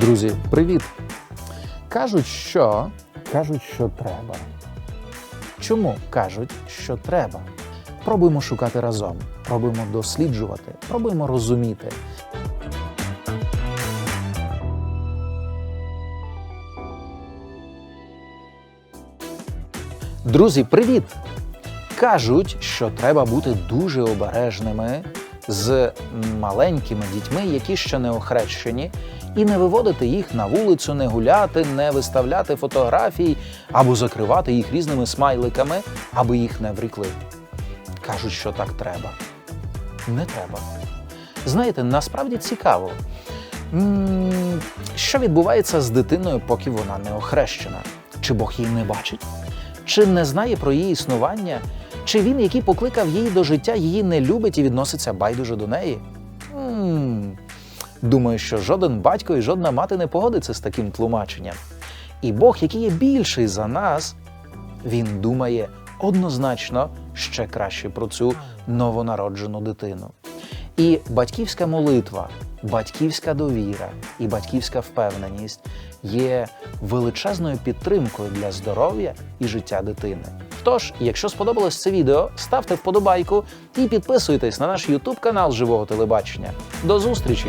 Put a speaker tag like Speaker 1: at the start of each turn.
Speaker 1: Друзі, привіт! Кажуть, що кажуть, що треба. Чому кажуть, що треба? Пробуємо шукати разом, пробуємо досліджувати, пробуємо розуміти. Друзі, привіт! Кажуть, що треба бути дуже обережними з маленькими дітьми, які ще не охрещені, і не виводити їх на вулицю, не гуляти, не виставляти фотографій або закривати їх різними смайликами, аби їх не врікли. Кажуть, що так треба. Не треба. Знаєте, насправді цікаво, що відбувається з дитиною, поки вона не охрещена? Чи Бог її не бачить? Чи не знає про її існування? Чи він, який покликав її до життя, її не любить і відноситься байдуже до неї? м Думаю, що жоден батько і жодна мати не погодиться з таким тлумаченням. І Бог, який є більший за нас, він думає однозначно ще краще про цю новонароджену дитину. І батьківська молитва, батьківська довіра і батьківська впевненість є величезною підтримкою для здоров'я і життя дитини. Тож, якщо сподобалось це відео, ставте вподобайку і підписуйтесь на наш YouTube канал Живого телебачення. До зустрічі!